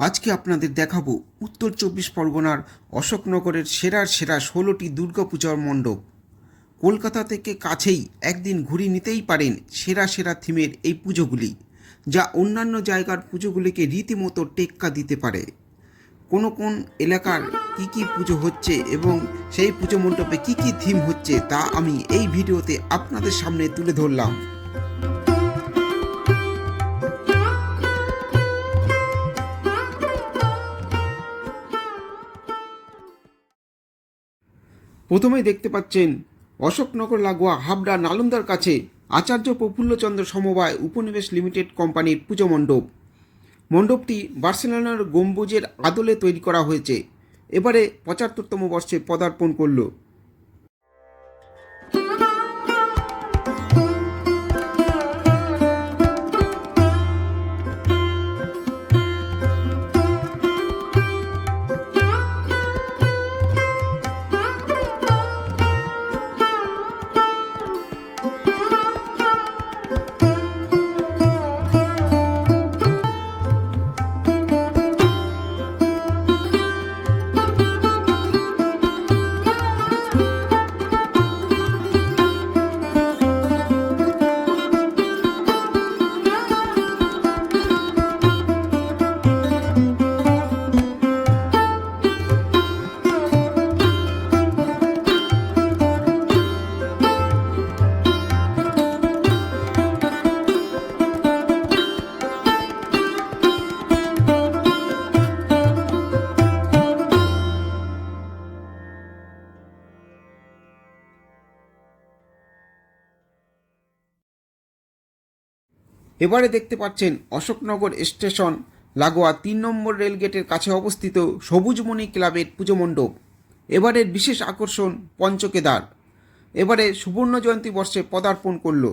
আজকে আপনাদের দেখাবো উত্তর চব্বিশ পরগনার অশোকনগরের সেরার সেরা ষোলোটি দুর্গাপূজার মণ্ডপ। কলকাতা থেকে কাছেই একদিন ঘুরে নিতেই পারেন সেরা সেরা থিমের এই পুজোগুলি, যা অন্যান্য জায়গার পুজোগুলিকে রীতিমতো টেক্কা দিতে পারে। কোন কোন এলাকার কি কি পুজো হচ্ছে এবং সেই পুজো মণ্ডপে কি কি থিম হচ্ছে তা আমি এই ভিডিওতে আপনাদের সামনে তুলে ধরলাম। প্রথমেই দেখতে পাচ্ছেন অশোকনগর লাগোয়া হাবড়া নালন্দার কাছে আচার্য প্রফুল্লচন্দ্র সমবায় উপনিবেশ লিমিটেড কোম্পানির পুজো মণ্ডপ। মণ্ডপটি বার্সেলোনার গম্বুজের আদলে তৈরি করা হয়েছে। এবারে পঁচাত্তরতম বর্ষে পদার্পণ করল। এবারে দেখতে পাচ্ছেন অশোকনগর স্টেশন, লাগোয়া তিন নম্বর রেলগেটের কাছে অবস্থিত সবুজমণি ক্লাবের পুজো মণ্ডপ। এবারের বিশেষ আকর্ষণ পঞ্চকেদার। এবারে সুবর্ণ জয়ন্তী বর্ষে পদার্পণ করল।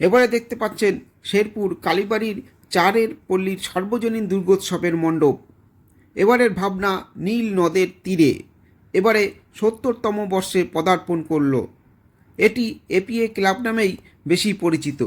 এবারে দেখতে পাচ্ছেন শেরপুর কালীবাড়ির চারের পল্লীর সর্বজনীন দুর্গোৎসবের মণ্ডপ। এবারের ভাবনা নীল নদের তীরে। এবারে সত্তরতম বর্ষে পদার্পণ করল। এটি এপিএ ক্লাব নামেই বেশি পরিচিত।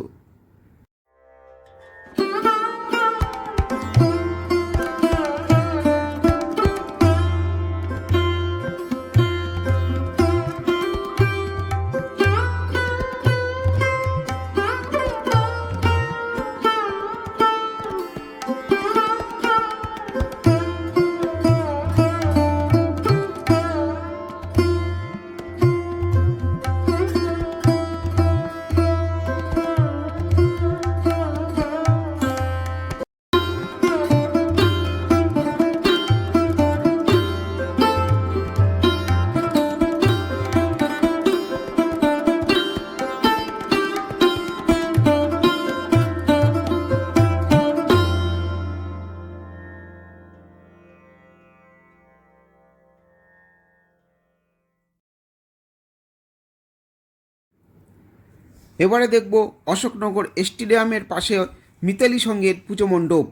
এবারে দেখব অশোকনগর স্টেডিয়ামের পাশে মিতালি সঙ্গের পুজো মণ্ডপ।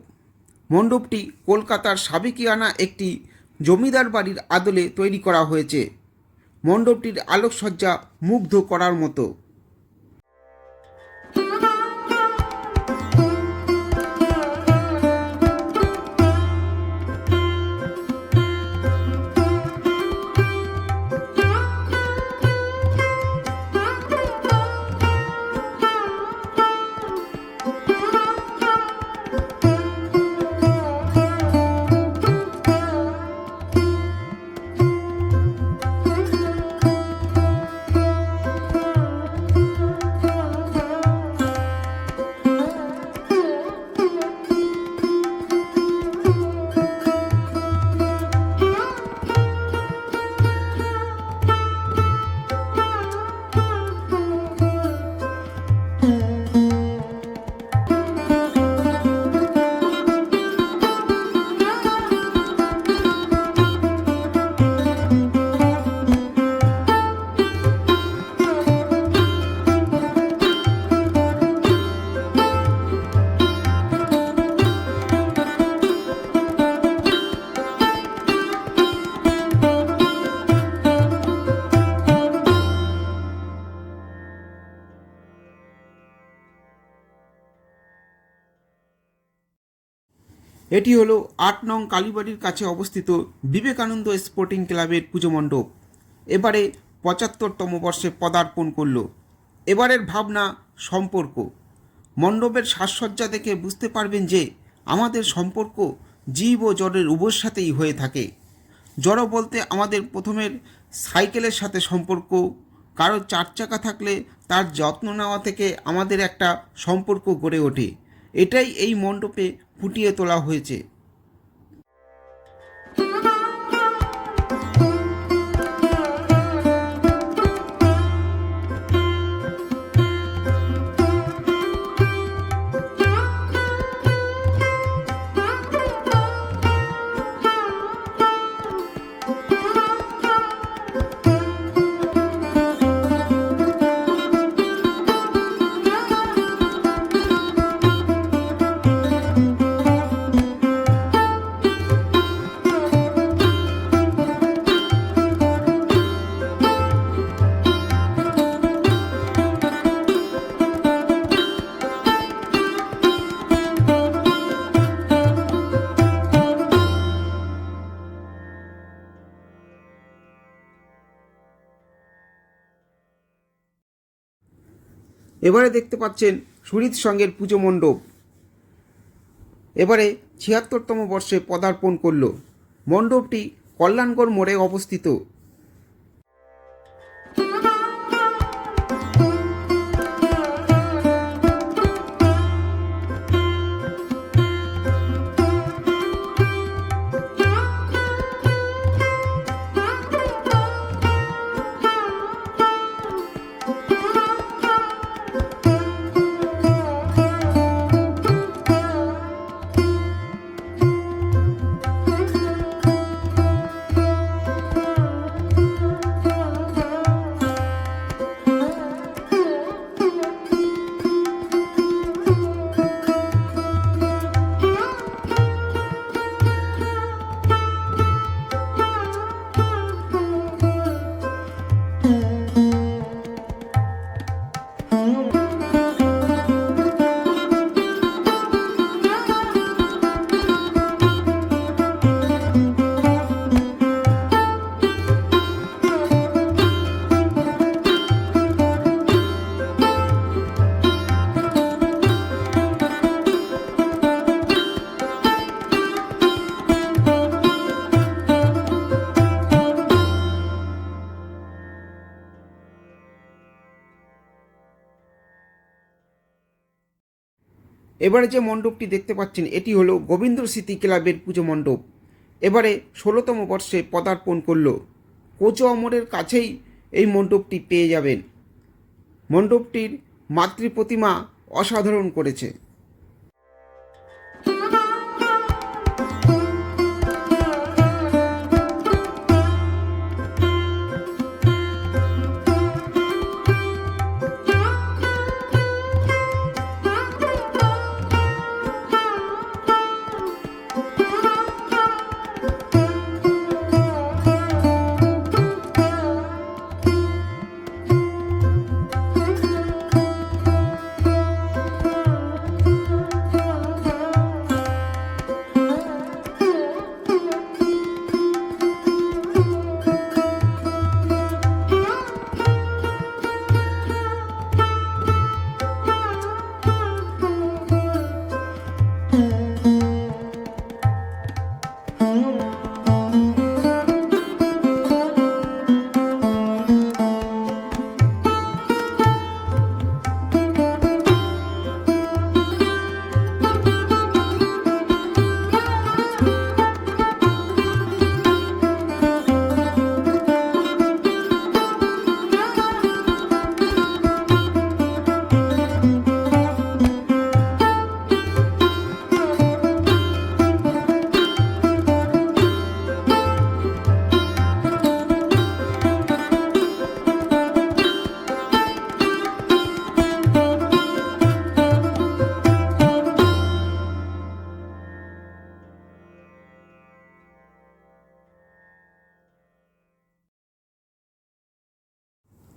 মণ্ডপটি কলকাতার সাবেকিয়ানা একটি জমিদার বাড়ির আদলে তৈরি করা হয়েছে। মণ্ডপটির আলোকসজ্জা মুগ্ধ করার মতো। এটি হলো আট নং কালীবাড়ির কাছে অবস্থিত বিবেকানন্দ স্পোর্টিং ক্লাবের পুজো মণ্ডপ। এবারে পঁচাত্তরতম বর্ষে পদার্পণ করল। এবারের ভাবনা সম্পর্ক। মণ্ডপের সাজসজ্জা দেখে বুঝতে পারবেন যে আমাদের সম্পর্ক জীব ও জড়ের উভয়ের সাথেই হয়ে থাকে। জড় বলতে আমাদের প্রথমের সাইকেলের সাথে সম্পর্ক। কারও চার চাকা থাকলে তার যত্ন নেওয়া থেকে আমাদের একটা সম্পর্ক গড়ে ওঠে। এটাই এই মণ্ডপে ফুটিয়ে তোলা হয়েছে। এবারে দেখতে পাচ্ছেন সুরিত সঙ্গের পুজো মণ্ডপ। এবারে ছিয়াত্তরতম বর্ষে পদার্পণ করল। মণ্ডপটি কল্যাণগড় মোড়ে অবস্থিত। এবারে যে মণ্ডপটি দেখতে পাচ্ছেন, এটি হলো গোবিন্দ স্মৃতি ক্লাবের পুজো মণ্ডপ। এবারে ষোলোতম বর্ষে পদার্পণ করল। কোচ অমরের কাছেই এই মণ্ডপটি পেয়ে যাবেন। মণ্ডপটির মাতৃপ্রতিমা অসাধারণ করেছে।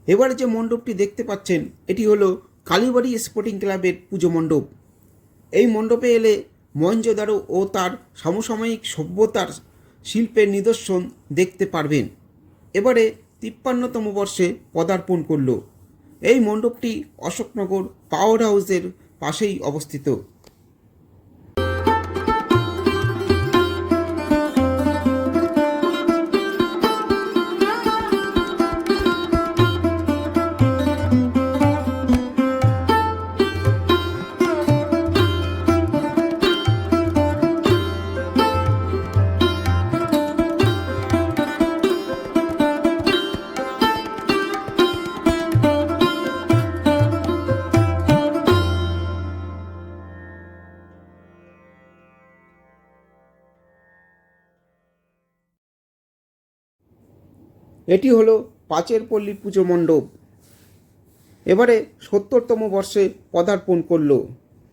এবারে যে মণ্ডপটি দেখতে পাচ্ছেন, এটি হলো কালীবাড়ি স্পোর্টিং ক্লাবের পুজো মণ্ডপ। এই মণ্ডপে এলে মহেঞ্জোদারো ও তার সমসাময়িক সভ্যতার শিল্পের নিদর্শন দেখতে পারবেন। এবারে তিপ্পান্নতম বর্ষে পদার্পণ করল। এই মণ্ডপটি অশোকনগর পাওয়ার হাউসের পাশেই অবস্থিত। এটি হলো পাঁচের পল্লী পুজো মণ্ডপ। এবারে সত্তরতম বর্ষে পদার্পণ করল।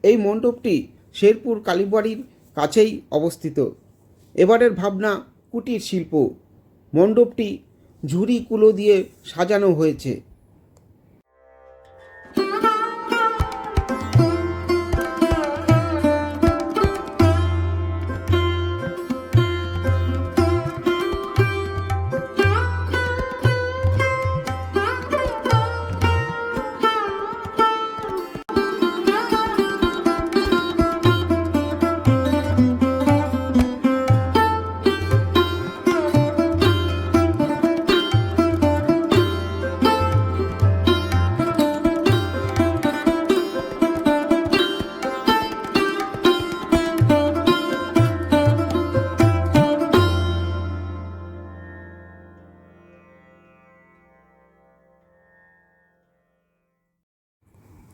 এই মণ্ডপটি শেরপুর কালীবাড়ির কাছেই অবস্থিত। এবারের ভাবনা কুটির শিল্প। মণ্ডপটি ঝুড়ি কুলো দিয়ে সাজানো হয়েছে।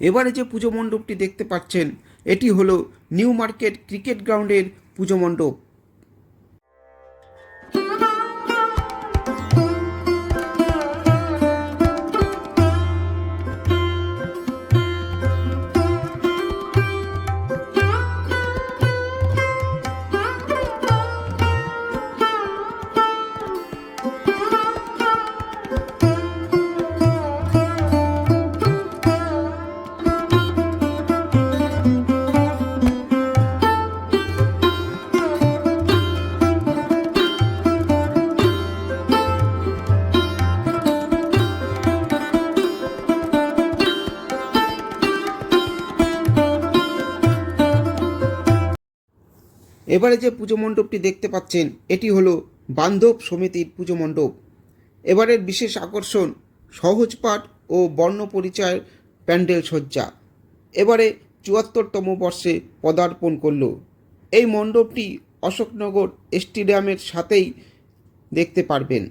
এবারে যে পুজো মণ্ডপটি দেখতে পাচ্ছেন এটি হলো নিউ মার্কেট ক্রিকেট গ্রাউন্ডের পুজো মণ্ডপ। এবারে যে পুজো মণ্ডপটি দেখতে পাচ্ছেন, এটি হলো বান্ধব সমিতির পুজো মণ্ডপ। এবারের বিশেষ আকর্ষণ সহজ পাঠ ও বর্ণ পরিচয়ের প্যান্ডেল সজ্জা। এবারে চুয়াত্তরতম বর্ষে পদার্পণ করল। এই মণ্ডপটি অশোকনগর স্টেডিয়ামের সাথেই দেখতে পারবেন।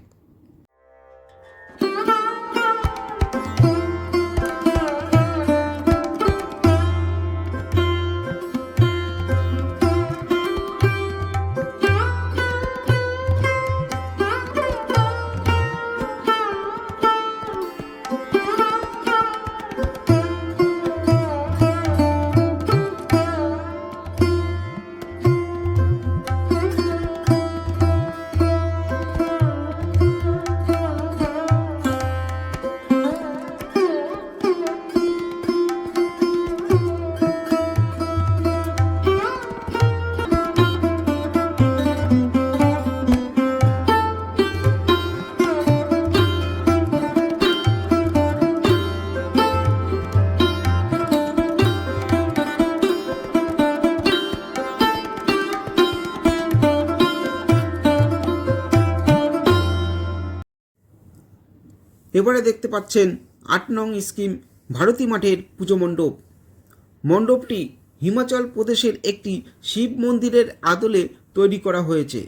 এবারে দেখতে পাচ্ছেন আট নং স্কিম ভারতী মাঠের পুজো মণ্ডপ। মণ্ডপটি হিমাচল প্রদেশের একটি শিব মন্দিরের আদলে তৈরি করা হয়েছে।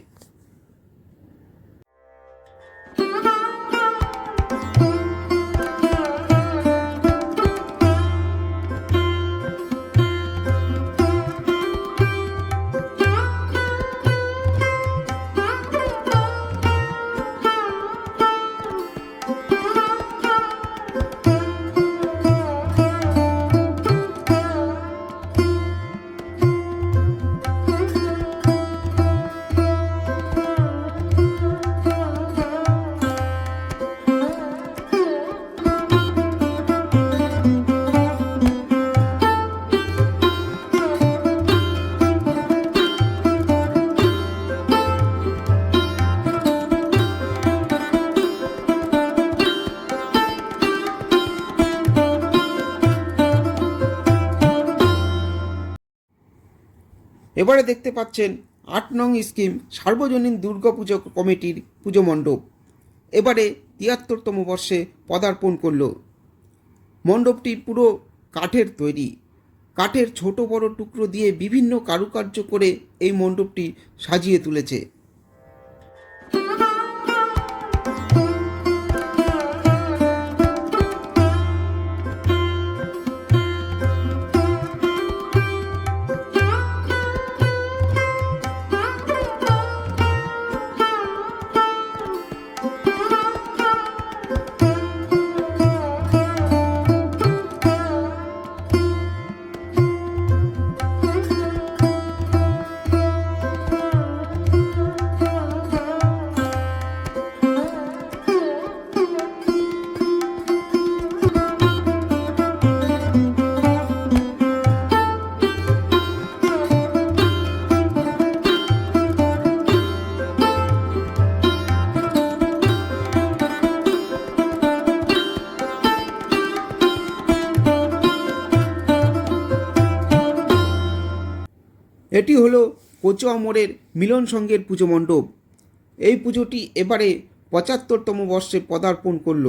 এবারে দেখতে পাচ্ছেন আট নং স্কিম সার্বজনীন দুর্গাপুজো কমিটির পুজো মণ্ডপ। এবারে তিয়াত্তরতম বর্ষে পদার্পণ করল। মণ্ডপটি পুরো কাঠের তৈরি। কাঠের ছোট বড় টুকরো দিয়ে বিভিন্ন কারুকার্য করে এই মণ্ডপটি সাজিয়ে তুলেছে। এটি হলো কোচুয়া মোড়ের মিলন সংঘের পুজো মণ্ডপ। এই পুজোটি এবারে পঁচাত্তরতম বর্ষে পদার্পণ করল।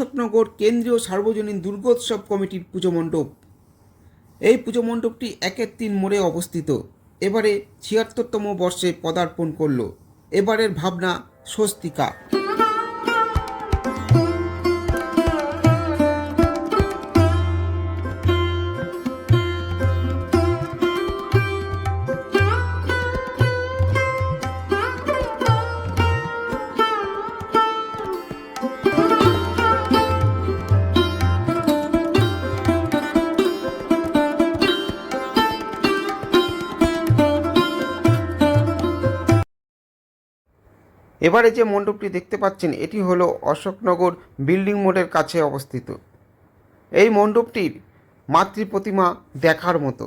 অশোকনগর কেন্দ্রীয় সার্বজনীন দুর্গোৎসব কমিটির পুজো মণ্ডপ। এই পুজো মণ্ডপটি একের তিন মোড়ে অবস্থিত। এবারে ছিয়াত্তরতম বর্ষে পদার্পণ করল। এবারের ভাবনা স্বস্তিকা। এবারে যে মণ্ডপটি দেখতে পাচ্ছেন, এটি হলো অশোকনগর বিল্ডিং মোড়ের কাছে অবস্থিত। এই মণ্ডপটির মাতৃ প্রতিমা দেখার মতো।